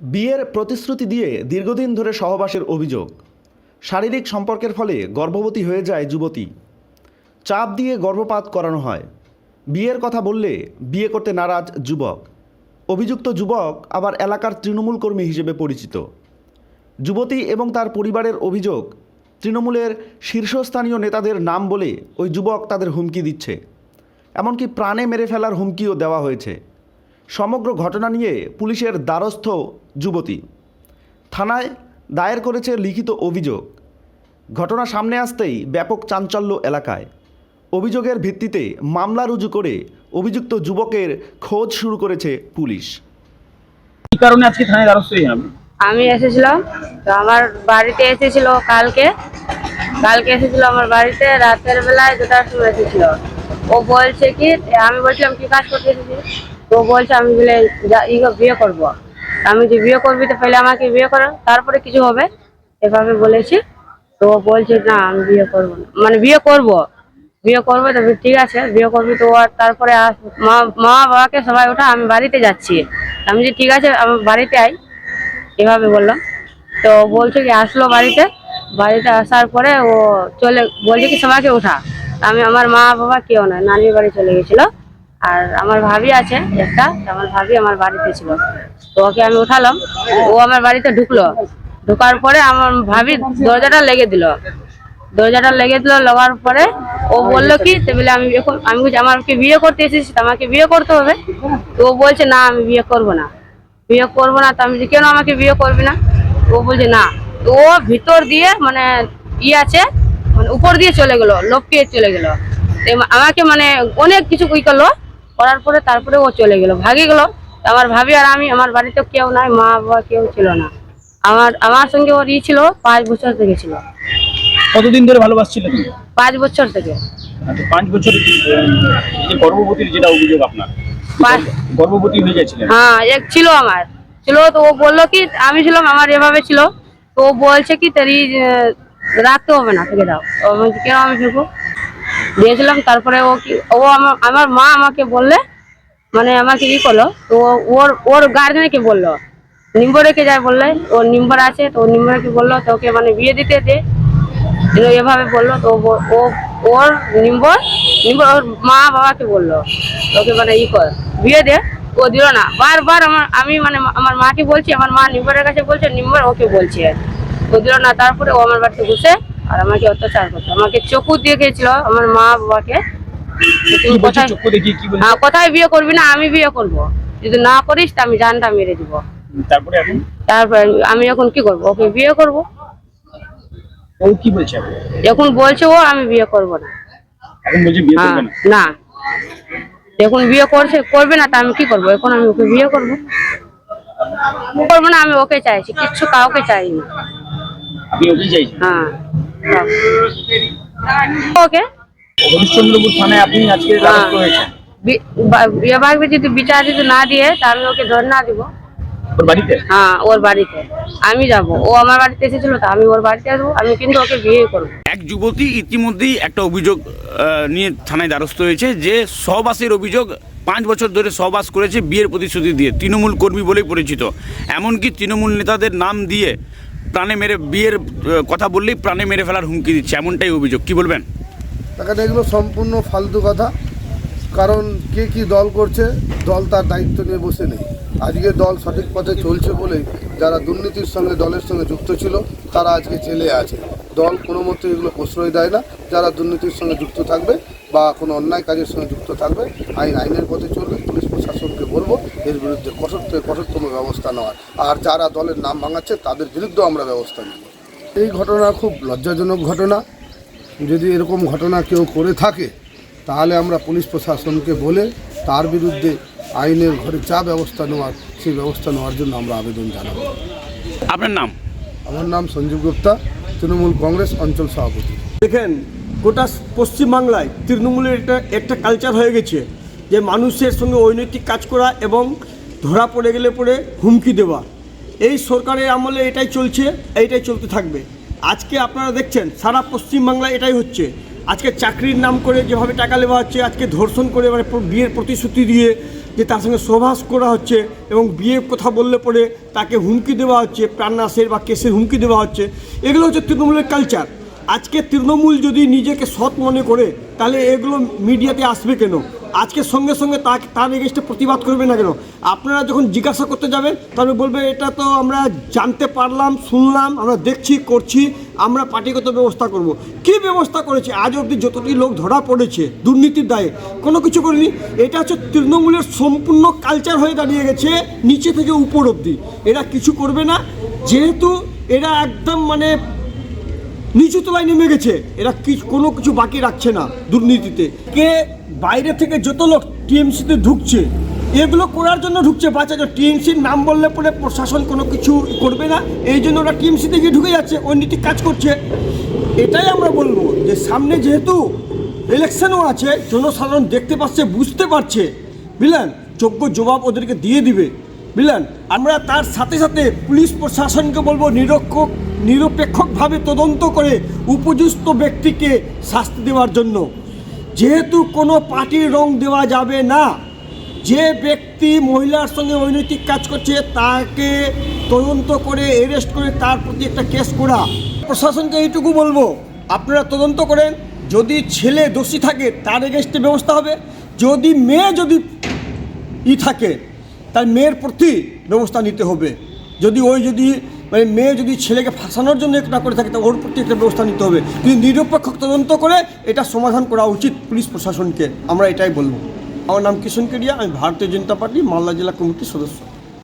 বিয়ের প্রতিশ্রুতি দিয়ে দীর্ঘদিন ধরে সহবাসের অভিযোগ। শারীরিক সম্পর্কের ফলে গর্ভবতী হয়ে যায় যুবতী। চাপ দিয়ে গর্ভপাত করানো হয়। বিয়ের কথা বললে বিয়ে করতে নারাজ যুবক। অভিযুক্ত যুবক আবার এলাকার তৃণমূল কর্মী হিসেবে পরিচিত। যুবতী এবং তার পরিবারের অভিযোগ, তৃণমূলের শীর্ষস্থানীয় নেতাদের নাম বলে ওই যুবক তাদের হুমকি দিচ্ছে। এমনকি প্রাণে মেরে ফেলার হুমকিও দেওয়া হয়েছে। সমগ্র ঘটনা নিয়ে পুলিশের দ্বারস্থ যুবতী। থানায় দায়ের করেছে লিখিত অভিযোগ। ঘটনা সামনে আসতেই ব্যাপক চাঞ্চল্য এলাকায়। অভিযোগের ভিত্তিতে মামলা রুজু করে অভিযুক্ত যুবকের খোঁজ শুরু করেছে পুলিশ। কি কারণে আজকে থানায় দ্বারস্থ আমি এসেছিলাম তো আমার বাড়িতে এসেছিল কালকে। কালকে এসেছিল আমার বাড়িতে রাতের বেলায় দুটার সময় এসেছিল। ও বলছে কি আমি বলছিলাম কি কাজ করতে এসেছি তো বলছে, আমি বলে বিয়ে করব। আমি যে, বিয়ে করবি তো পহলে আমাকে বিয়ে করো। তারপরে কিছু হবে। এভাবে বলেছি। তো বলছে, না, আমি বিয়ে করব না। মানে বিয়ে করব। বিয়ে করব তো ঠিক আছে, বিয়ে করবি তো। আর তারপরে মা মা বাবাকে সবাই ওঠা, আমি বাড়িতে যাচ্ছি। আমি যে, ঠিক আছে, আমি বাড়িতে আই। এভাবে বললাম। তো বলছে কি, আসলো বাড়িতে। বাড়িতে আসার পরে ও চলে, বলছে কি, সবাইকে ওঠা। আমি, আমার মা বাবা কেউ নয়, নানির বাড়ি চলে গেছিল। আর আমার ভাবি আছে একটা আমার ভাবি আমার বাড়িতে ছিল। তো ওকে আমি উঠালাম, ও আমার বাড়িতে ঢুকলো। ঢোকার পরে আমার ভাবি দরজাটা লেগে দিল। দরজাটা লেগে দিল লাগার পরে ও বলল কি বলে আমি এখন আমি আমাকে বিয়ে করতে এসেছি আমাকে বিয়ে করতে হবে? তো ও বলছে, না, আমি বিয়ে করব না। বিয়ে করব না, তো আমি কেন আমাকে বিয়ে করবি না? ও বলছে, না। তো ও ভিতর দিয়ে মানে ই আছে মানে উপর দিয়ে চলে গেলো লপকিয়ে চলে গেলো। আমাকে মানে অনেক কিছু ই করল করার পরে তারপরে ও চলে গেলো। ভাগে গেলো। আমার ভাবি আর আমি আমার বাড়িতে কেউ নাই মা বাবা কেউ ছিল না। আমার আমার সঙ্গে ওর ই ছিল পাঁচ বছর থেকে ছিল। কতদিন ধরে ভালোবাসছিলেন? পাঁচ বছর থেকে। আচ্ছা, পাঁচ বছর গর্ভবতীর যেটা অভিযোগ আপনার গর্ভবতী হয়ে যাচ্ছিলেন হ্যাঁ এক ছিল আমার। ছিল তো ও বলল কি আমি ছিলাম আমার এভাবে ছিল। তো ও বলছে কি তারি রাখতে হবে না থেকে দাও। কেন আমি ফেলব? দিয়েছিলাম, তারপরে ও কি ও আমার আমার মা আমাকে বললে মানে আমাকে ই করল, তো ও- ওর ওর গার্জেনকে বলল নিম্বর রেখে যায় বললে, ওর নিম্বর আছে, তো নিম্বরকে বলল, তো ওকে মানে বিয়ে দিতে দে। এভাবে বলল, তো ও ও ওর নিম্বর নিম্বর ওর মা বাবাকে বলল ওকে মানে ই কর, বিয়ে দে। ও দিল না। বারবার আমার আমি মানে আমার মাকে বলছি, আমার মা নিম্বরের কাছে বলছে, নিম্বর ওকে বলছে। ও দিল না, তারপরে ও আমার বাড়িতে ঘুষে আর আমাকে অত্যাচার করতো। আমাকে চকু দিয়ে গেছিল আমার মা বাবাকে। তুমি কোথায় হ্যাঁ কোথায় বিয়ে করবি না আমি বিয়ে করব। যদি না করিস তা আমি জানটা মেরে দিব। তারপরে এখন? তারপর আমি এখন কি করব? ওকে বিয়ে করব। ও কি বলছে এখন? বলছে ও আমি বিয়ে করব না। এখন বলছে বিয়ে হ্যাঁ করবে না? না। এখন বিয়ে করছে করবে না তা আমি কি করব? এখন আমি ওকে বিয়ে করব। করব না আমি ওকে চাইছি। কিচ্ছু কাউকে চাই না আপনি ওকেই চাইছেন? হ্যাঁ। ওকে হরিশ্চন্দ্রপুর থানায় আপনি আজকে দ্বারস্থ হয়েছেন? বি- বা- বিয়ে ভাগবে যদি বিচার যদি না দিয়ে তা ওকে ধর্ণা দিব। ওর বাড়িতে? হ্যাঁ ওর বাড়িতে। আমি যাব। ও আমার বাড়িতে এসেছিল তো আমি ওর বাড়িতে আসব। আমি কিন্তু ওকে বিয়ে করব। এক যুবতী ইতিমধ্যেই একটা অভিযোগ আহ, নিয়ে থানায় দ্বারস্থ হয়েছে যে সহবাসের অভিযোগ পাঁচ বছর ধরে সহবাস করেছে বিয়ের প্রতিশ্রুতি দিয়ে তৃণমূল কর্মী বলেই পরিচিত। এমনকি তৃণমূল নেতাদের নাম দিয়ে প্রাণে মেরে বিয়ের কথা বললেই প্রাণে মেরে ফেলার হুমকি দিচ্ছে, এমনটাই অভিযোগ। কি বলবেন? দেখেন, এগুলো সম্পূর্ণ ফালতু কথা। কারণ কে কি দল করছে, দল তার দায়িত্ব নিয়ে বসে নেই। আজকে দল সঠিক পথে চলছে বলে যারা দুর্নীতির সঙ্গে, দলের সঙ্গে যুক্ত ছিল, তারা আজকে জেলে আছে। দল কোনো মতো এগুলো প্রশ্রয় দেয় না। যারা দুর্নীতির সঙ্গে যুক্ত থাকবে বা কোনো অন্যায় কাজের সঙ্গে যুক্ত থাকবে, আইন, আইনের পথে চলবে। এর বিরুদ্ধে কঠোর থেকে কঠোরতম ব্যবস্থা নেওয়ার। আর যারা দলের নাম ভাঙাচ্ছে তাদের বিরুদ্ধেও আমরা ব্যবস্থা নেব। এই ঘটনা খুব লজ্জাজনক ঘটনা। যদি এরকম ঘটনা কেউ করে থাকে তাহলে আমরা পুলিশ প্রশাসনকে বলে তার বিরুদ্ধে আইনের ঘরে যা ব্যবস্থা নেওয়ার সেই ব্যবস্থা নেওয়ার জন্য আমরা আবেদন জানাব। আপনার নাম? আমার নাম সঞ্জীব গুপ্তা তৃণমূল কংগ্রেস অঞ্চল সভাপতি। দেখেন গোটা পশ্চিমবাংলায় তৃণমূলের একটা একটা কালচার হয়ে গেছে। যে মানুষের সঙ্গে অনৈতিক কাজ করা এবং ধরা পড়ে গেলে পরে হুমকি দেওয়া। এই সরকারের আমলে এটাই চলছে, এইটাই চলতে থাকবে। আজকে আপনারা দেখছেন, সারা পশ্চিমবাংলায় এটাই হচ্ছে। আজকে চাকরির নাম করে যেভাবে টাকা নেওয়া হচ্ছে, আজকে ধর্ষণ করে মানে বিয়ের প্রতিশ্রুতি দিয়ে যে তার সঙ্গে সহবাস করা হচ্ছে এবং বিয়ের কথা বললে পরে তাকে হুমকি দেওয়া হচ্ছে, প্রাণনাশের বা কেসের হুমকি দেওয়া হচ্ছে, এগুলো হচ্ছে তৃণমূলের কালচার আজকে তৃণমূল যদি নিজেকে সৎ মনে করে, তাহলে এগুলো মিডিয়াতে আসবে কেন? আজকে সঙ্গে সঙ্গে তাকে তার এগেস্টে প্রতিবাদ করবে না কেন? আপনারা যখন জিজ্ঞাসা করতে যাবেন তাহলে বলবে এটা তো আমরা জানতে পারলাম, শুনলাম, আমরা দেখছি, করছি, আমরা পার্টিগত ব্যবস্থা করব। কি ব্যবস্থা করেছে? আজ অবধি যতটি লোক ধরা পড়েছে দুর্নীতির দায়ে, কোনো কিছু করেনি। এটা হচ্ছে তৃণমূলের সম্পূর্ণ কালচার হয়ে দাঁড়িয়ে গেছে, নিচে থেকে উপর অবধি। এরা কিছু করবে না। যেহেতু এরা একদম মানে নিচু তলায় নেমে গেছে। এরা কি কোনো কিছু বাকি রাখছে না দুর্নীতিতে। কে বাইরে থেকে যত লোক টিএমসিতে ঢুকছে, এগুলো করার জন্য ঢুকছে বাচ্চা টিএমসির নাম বললে পরে প্রশাসন কোনো কিছু করবে না। এই জন্য ওরা টিএমসিতে গিয়ে ঢুকে যাচ্ছে অনৈতিক কাজ করছে। এটাই আমরা বলব যে সামনে যেহেতু ইলেকশনও আছে, জনসাধারণ দেখতে পাচ্ছে, বুঝতে পারছে, বুঝলেন? যোগ্য জবাব ওদেরকে দিয়ে দিবে। বুঝলেন আমরা তার সাথে সাথে পুলিশ প্রশাসনকে বলব নিরক্ষক নিরপেক্ষকভাবে তদন্ত করে উপযুক্ত ব্যক্তিকে শাস্তি দেওয়ার জন্য। যেহেতু কোনো পার্টির রং দেওয়া যাবে না, যে ব্যক্তি মহিলার সঙ্গে অনৈতিক কাজ করছে, তাকে তদন্ত করে অ্যারেস্ট করে তার প্রতি একটা কেস করা। প্রশাসনকে এইটুকু বলব, আপনারা তদন্ত করেন, যদি ছেলে দোষী থাকে, তার এগেস্টে ব্যবস্থা হবে। যদি মেয়ে যদি ই থাকে তার মেয়ের প্রতি ব্যবস্থা নিতে হবে। যদি ওই যদি মানে মেয়ে যদি ছেলেকে ফাঁসানোর জন্য একটা করে থাকে, তা ওর প্রতি একটা ব্যবস্থা নিতে হবে। কিন্তু নিরপেক্ষ তদন্ত করে, এটা সমাধান করা উচিত পুলিশ প্রশাসনকে। আমরা এটাই বলব। আমার নাম কিষণ কেডিয়া, আমি ভারতীয় জনতা পার্টি, মালদা জেলা কমিটির সদস্য।